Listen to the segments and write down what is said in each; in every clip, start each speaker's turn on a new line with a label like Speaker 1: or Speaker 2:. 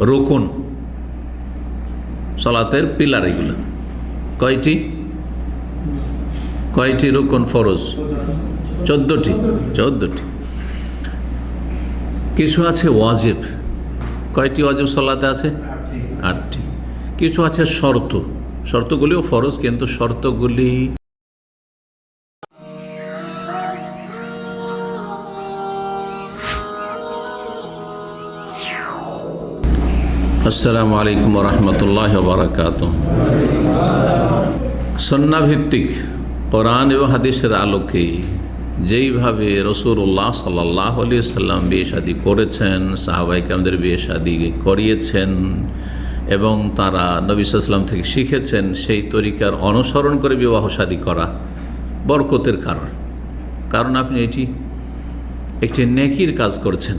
Speaker 1: রোকন। সলাতের পিলার এগুলো। কয়টি? কয়টি রোকন ফরজ? চোদ্দটি। চোদ্দটি। কিছু আছে ওয়াজেব। কয়টি ওয়াজেব সলাতে আছে? আটটি। কিছু আছে শর্ত। শর্তগুলিও ফরজ, কিন্তু শর্তগুলি আসসালামু আলাইকুম রহমতুল্লাহ বারকাত সন্নাভিত্তিক কোরআন এবং হাদিসের আলোকে যেইভাবে রসুল্লাহ সাল্লাহ আলি সাল্লাম বিয়ে শাদী করেছেন সাহাবাইকামদের বিয়ে শাদী করিয়েছেন এবং তারা নবী সাল্লাম থেকে শিখেছেন, সেই তরিকার অনুসরণ করে বিবাহ শাদী করা বরকতের কারণ। কারণ আপনি এটি একটি নেকির কাজ করছেন।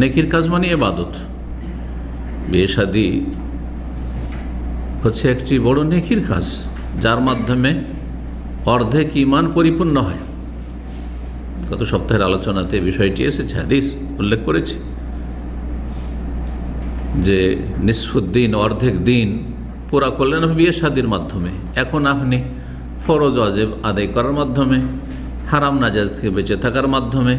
Speaker 1: নেকির কাজ মানে এবাদত বিয়ে শাদী হচ্ছে একটি বড় নেকির কাজ, যার মাধ্যমে অর্ধেক ইমান পরিপূর্ণ হয়। গত সপ্তাহের আলোচনাতে বিষয়টি এসেছে, হাদিস উল্লেখ করেছি যে নিসফুদ্দিন অর্ধেক দিন পুরা করলেন বিয়ে শাদির মাধ্যমে। এখন আপনি ফরজ অজেব আদায় করার মাধ্যমে, হারাম নাজাজ থেকে বেঁচে থাকার মাধ্যমে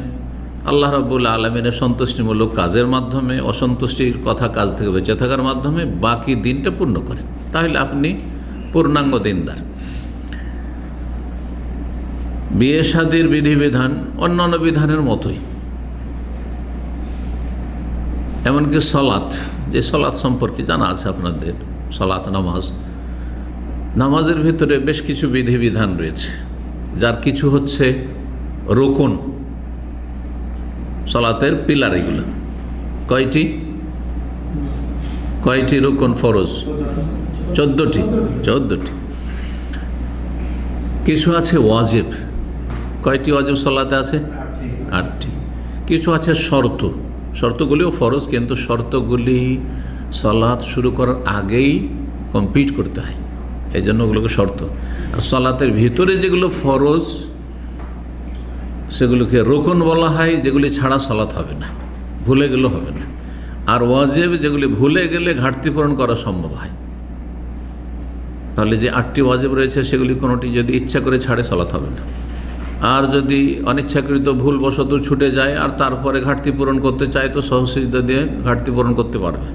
Speaker 1: আল্লাহ রাবুল আলমিনের সন্তুষ্টিমূলক কাজের মাধ্যমে, অসন্তুষ্টির কথা কাজ থেকে বেঁচে থাকার মাধ্যমে বাকি দিনটা পূর্ণ করেন। তাহলে আপনি পূর্ণাঙ্গ দিনদার। বিয়ে শাদির বিধিবিধান অন্যান্য বিধানের মতোই। এমনকি সলাৎ, যে সলাৎ সম্পর্কে জানা আছে আপনাদের, সলাৎ নামাজ। নামাজের ভিতরে বেশ কিছু বিধিবিধান রয়েছে, যার কিছু হচ্ছে রোকন। সলাতের পিলার এগুলো। কয়টি? কয়টি রোকন ফরজ? চোদ্দোটি। চোদ্দোটি। কিছু আছে ওয়াজেব। কয়টি ওয়াজেব সলাতে আছে? আটটি। কিছু আছে শর্ত। শর্তগুলিও ফরজ, কিন্তু শর্তগুলি সলাৎ শুরু করার আগেই কমপ্লিট করতে হয়। এই জন্য ওগুলোকে শর্ত। আর সলাতের ভিতরে যেগুলো ফরজ সেগুলোকে রোকন বলা হয়, যেগুলি ছাড়া সলাৎ হবে না, ভুলে গেলেও হবে না। আর ওয়াজেব, যেগুলি ভুলে গেলে ঘাটতি পূরণ করা সম্ভব হয়। তাহলে যে আটটি ওয়াজেব রয়েছে, সেগুলি কোনোটি যদি ইচ্ছা করে ছাড়ে সলাৎ হবে না। আর যদি অনিচ্ছাকৃত, ভুলবশত ছুটে যায়, আর তারপরে ঘাটতি পূরণ করতে চায়, তো সহসিদ্ধ দিয়ে ঘাটতি পূরণ করতে পারবে।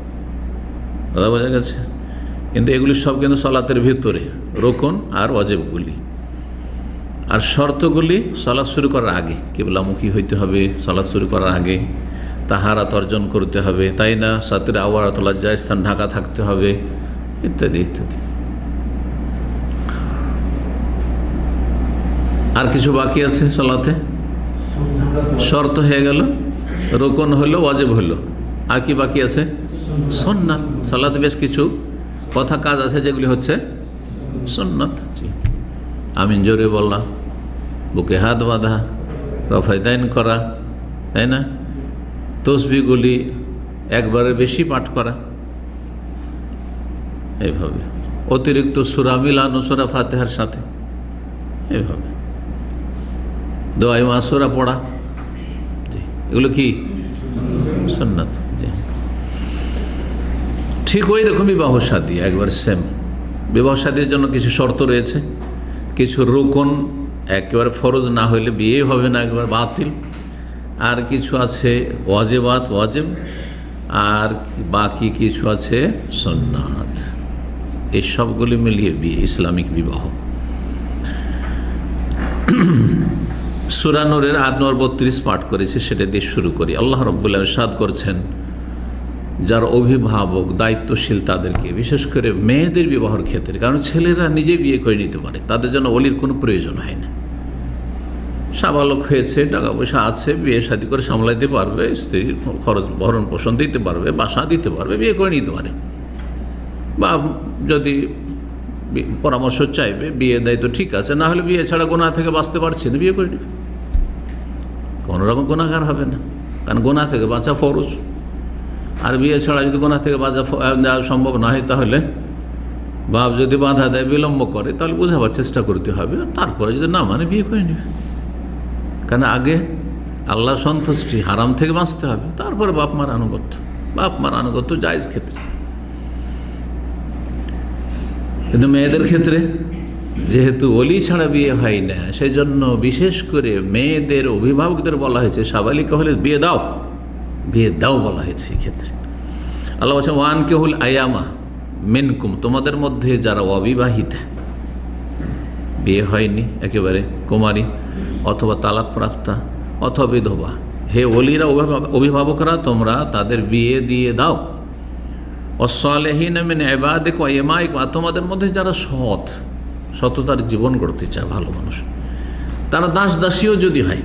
Speaker 1: কথা বোঝা গেছে? কিন্তু এগুলি সব কিন্তু সলাতের ভিতরে, রোকন আর অজেবগুলি আর শর্তগুলি সলাৎ শুরু করার আগে, কেবলামুখী হইতে হবে সলাৎ শুরু করার আগে। তাহারাত অর্জন করতে হবে, তাই না? সাতের আওয়ারাত লজ্জা স্থান ঢাকা থাকতে হবে, ইত্যাদি ইত্যাদি। আর কিছু বাকি আছে সলাতে? শর্ত হয়ে গেল, রোকন হলো ওয়াজেব হলো আর কি বাকি আছে? সন্ন্যাত সলাতে বেশ কিছু কথা কাজ আছে, যেগুলি হচ্ছে সন্ন্যত জি। আমিন, জোরে বলা বুকে হাত বাঁধা, রফায়দাইন করা, তাই না? তসবিগুলি একবারে বেশি পাঠ করা। এইভাবে। অতিরিক্ত সুরা মিলানো ফাতেহার সাথে। এইভাবে। দোয়াই মাসুরা পড়া। এগুলো কি? সন্ন্যত ঠিক ওই রকম বিবাহ সাদী, একবার সেম বিবাহ সাদীর জন্য কিছু শর্ত রয়েছে, কিছু রোকন একেবারে ফরজ না হইলে বিয়ে হবে না, একবার বাতিল। আর কিছু আছে ওয়াজেবাত, ওয়াজেব। আর বাকি কিছু আছে সন্ন্যাত এই সবগুলি মিলিয়ে বিয়ে, ইসলামিক বিবাহ। সুরানুরের আট নম্বর বত্রিশ পাঠ করেছে, সেটা দিয়ে শুরু করি। আল্লাহ রব্বুল্লাহ সাদ করছেন, যার অভিভাবক দায়িত্বশীল তাদেরকে, বিশেষ করে মেয়েদের বিবাহর ক্ষেত্রে। কারণ ছেলেরা নিজে বিয়ে করে নিতে পারে, তাদের জন্য অলির কোনো প্রয়োজন হয় না। সাবালক হয়েছে টাকা পয়সা আছে, বিয়ে শাদি করে সামলাইতে পারবে, স্ত্রীর খরচ ভরণ পোষণ দিতে পারবে, বাসা দিতে পারবে, বিয়ে করে নিতে পারে। বা যদি পরামর্শ চাইবে, বিয়ে দেয় তো ঠিক আছে, না হলে বিয়ে ছাড়া গোনা থেকে বাঁচতে পারছে না, বিয়ে করে নেবে। কোনো রকম গোনাগার হবে না, কারণ গোনা থেকে বাঁচা ফরজ। আর বিয়ে ছাড়া যদি গোনা থেকে বাঁচা সম্ভব না হয় তাহলে, বাপ যদি বাধা দেয়, বিলম্ব করে, তাহলে বোঝাবার চেষ্টা করতে হবে তারপরে যদি না মানে বিয়ে করে নেবে। কেন আগে আল্লাহ সন্তুষ্টি হারাম থেকে বাঁচতে হবে? তারপরে বাপ মার আনুগত্য। বাপ মার আনুগত্য জায়জ ক্ষেত্রে। কিন্তু মেয়েদের ক্ষেত্রে যেহেতু অলি ছাড়া বিয়ে হয় না সেই জন্য বিশেষ করে মেয়েদের অভিভাবকদের বলা হয়েছে, সাবালিকা হলে বিয়ে দাও। বিয়ে দাও বলা হয়েছে ক্ষেত্রে। আল্লাহ বলছেন ওয়ান কেহুল আয়ামা মেনকুম। তোমাদের মধ্যে যারা অবিবাহিতা, বিয়ে হয়নি, একেবারে কুমারী অথবা তালাক প্রাপ্তা অথবা বিধবা। হে অলিরা অভিভাবকরা, তোমরা তাদের বিয়ে দিয়ে দাও। অসলেহীন মিন এবাদিক ও এমাইক তোমাদের মধ্যে যারা সৎ, সততার জীবন গড়তে চায়, ভালো মানুষ, তারা দাস দাসীও যদি হয়,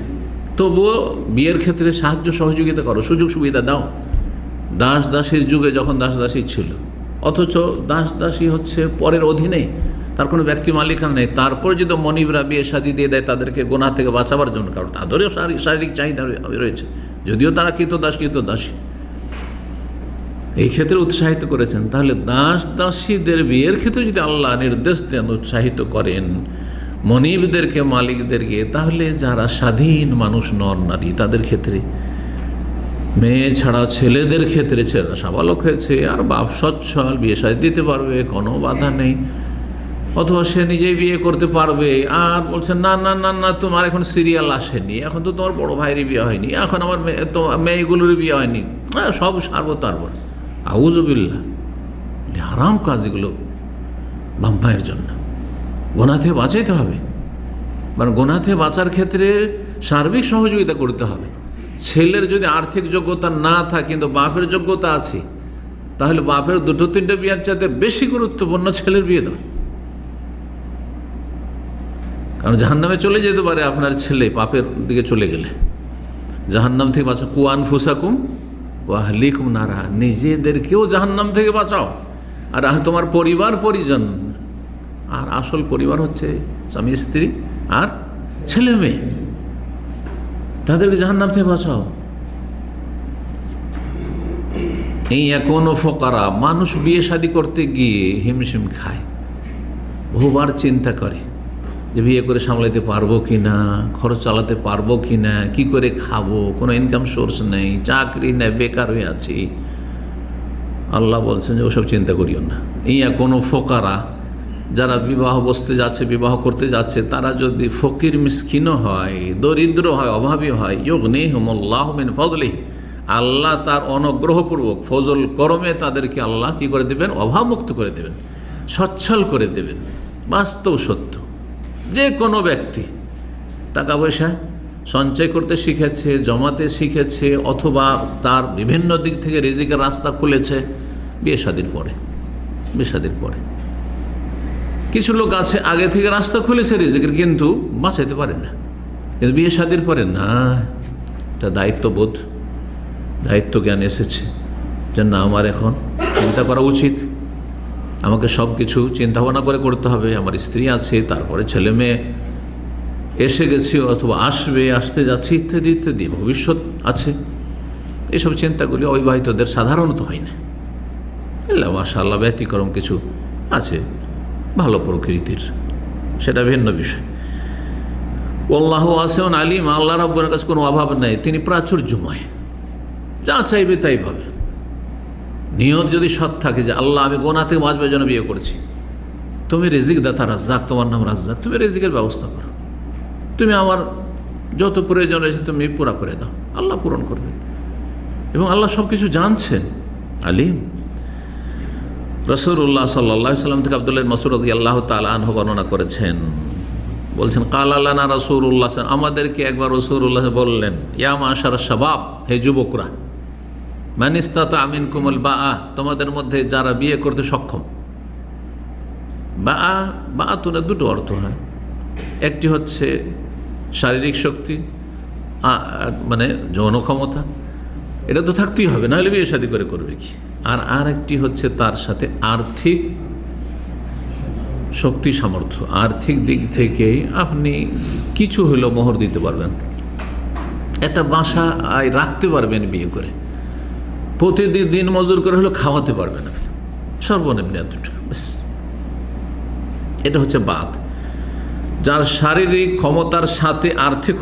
Speaker 1: তবুও বিয়ের ক্ষেত্রে সাহায্য, সহযোগিতা করো, সুযোগ সুবিধা দাও। দাস দাসীর যুগে যখন দাস দাসী ছিল, অথচ দাস দাসী হচ্ছে পরের অধীনে তার কোনো ব্যক্তি মালিকানা নেই। তারপর যদি মনিবরা বিয়ে শাদি দিয়ে দেয়, তাদেরকে গোনা থেকে বাঁচাবার জন্য কারণ তাদেরও শারীরিক চাহিদা রয়েছে। যদিও তারা কৃত দাস কৃত দাসী এই ক্ষেত্রে উৎসাহিত করেছেন। তাহলে দাস দাসীদের বিয়ের ক্ষেত্রে যদি আল্লাহ নির্দেশ দেন, উৎসাহিত করেন মনিবদেরকে, মালিকদেরকে, তাহলে যারা স্বাধীন মানুষ, নর, নারী, তাদের ক্ষেত্রে, মেয়ে ছাড়া ছেলেদের ক্ষেত্রে ছেলেরা সাবালক হয়েছে, আর বাপ সচ্ছল, বিয়ে সাজ দিতে পারবে, কোনো বাধা নেই। অথবা সে নিজেই বিয়ে করতে পারবে। আর বলছে না না না না, তোমার এখন সিরিয়াল আসেনি। এখন তো তোমার বড় ভাইয়েরই বিয়ে হয়নি। এখন আমার মেয়েগুলোর বিয়ে হয়নি। হ্যাঁ সব সারবো তারপর আউজবিল্লা হারাম কাজ এগুলো বাম্পায়ের জন্য। গোনা থেকে বাঁচাইতে হবে। মানে গোনা থেকে বাঁচার ক্ষেত্রে সার্বিক সহযোগিতা করতে হবে। ছেলের যদি আর্থিক যোগ্যতা না থাকে, কিন্তু বাপের যোগ্যতা আছে, তাহলে বাপের দুটো তিনটে বিয়ের চাইতে বেশি গুরুত্বপূর্ণ ছেলের বিয়ে দাও কারণ জাহান্নামে চলে যেতে পারে আপনার ছেলে, পাপের দিকে চলে গেলে। জাহান্নাম থেকে বাঁচা। কুয়ান ফুসাকুম ওয়াহলিকুম নারা। নিজেদেরকেও জাহান্নাম থেকে বাঁচাও। আর তোমার পরিবার, পরিজন। আর আসল পরিবার হচ্ছে স্বামী, স্ত্রী আর ছেলে, মেয়ে। তাদেরকে জাহান্নাম থেকে বাঁচাও। এই এখনও ফোকারা, মানুষ বিয়ে শাদী করতে গিয়ে হিমশিম খায়। বহুবার চিন্তা করে। যে বিয়ে করে সামলাতে পারব কি না, খরচ চালাতে পারব কি না, কী করে খাব, কোনো ইনকাম সোর্স নেই, চাকরি নেই, বেকার হয়ে আছি। আল্লাহ বলছেন যে ওসব চিন্তা করিও না। এই কোনো ফোকারা, যারা বিবাহ বসতে যাচ্ছে, বিবাহ করতে যাচ্ছে, তারা যদি ফকির মিসকিনও হয়, দরিদ্র হয়, অভাবী হয় ইয়োগ নেই হুমল্লাহ মিন ফজলি আল্লাহ তার অনগ্রহপূর্বক ফজল করমে তাদেরকে আল্লাহ কি করে দেবেন? অভাবমুক্ত করে দেবেন, সচ্ছল করে দেবেন। বাস্তব সত্য। যে কোনো ব্যক্তি টাকা পয়সা সঞ্চয় করতে শিখেছে, জমাতে শিখেছে, অথবা তার বিভিন্ন দিক থেকে রিজিকের রাস্তা খুলেছে, বিয়ে শাদির পরে, বিয়ে শাদির পরে। কিছু লোক আছে, আগে থেকে রাস্তা খুলেছে রিজিকের, কিন্তু বাঁচাইতে পারে না। কিন্তু বিয়ে শাদির পরে, না, এটা দায়িত্ববোধ দায়িত্ব জ্ঞান এসেছে যে, না, আমার এখন চিন্তা করা উচিত। আমাকে সব কিছু চিন্তা ভাবনা করে করতে হবে। আমার স্ত্রী আছে, তারপরে ছেলে মেয়ে। এসে গেছি অথবা আসবে, আসতে যাচ্ছে ইত্যাদি ইত্যাদি। ভবিষ্যৎ আছে। এইসব চিন্তাগুলি অবিবাহিতদের সাধারণত হয় না। এলা মাশাল্লাহ ব্যতিক্রম কিছু আছে। ভালো প্রকৃতির। সেটা ভিন্ন বিষয়। আল্লাহ আসেন আলিম। আল্লাহ রাব্বুর কাছে কোনো অভাব নেই। তিনি প্রাচুর্যময়। যা চাইবে তাই পাবে। নিয়ত যদি সৎ থাকে যে আল্লাহ, আমি গোনা থেকে বাঁচবার জন্য বিয়ে করছি, তুমি রেজিক দাতা রাজ্জাক, তোমার নাম রাজ্জাক, তুমি রেজিকের ব্যবস্থা করো। তুমি আমার যত প্রয়োজন রয়েছে তুমি পুরা করে দাও, আল্লাহ পূরণ করবে। এবং আল্লাহ সব কিছু জানছেন, আলিম। রসুল্লাহ সাল্লাহ সাল্লাম থেকে আবদুল্লাহ মসুর আল্লাহ তালা আনহ বর্ণনা করেছেন। বলছেন, কাল আল্লাহ রসুল্লাহ আমাদেরকে একবার রসুল্লাহ বললেন ইয়াম আশার শাবাব, হে যুবকরা মানিস্তাত আমিন কুমল বা আহ তোমাদের মধ্যে যারা বিয়ে করতে সক্ষম। বা আ বা তুলে দুটো অর্থ হয়। একটি হচ্ছে শারীরিক শক্তি মানে যৌন ক্ষমতা। এটা তো থাকতেই হবে, নাহলে বিয়ে শাদী করে করবে কি? আর আর একটি হচ্ছে তার সাথে আর্থিক শক্তি সামর্থ্য। আর্থিক দিক থেকে আপনি কিছু হলেও মোহর দিতে পারবেন। একটা বাসা রাখতে পারবেন বিয়ে করে। প্রতিদিন দিন মজুর করে হলেও খাওয়াতে পারবে না। সর্বনিম্ন এটা হচ্ছে বাদ যার শারীরিক ক্ষমতার সাথে আর্থিক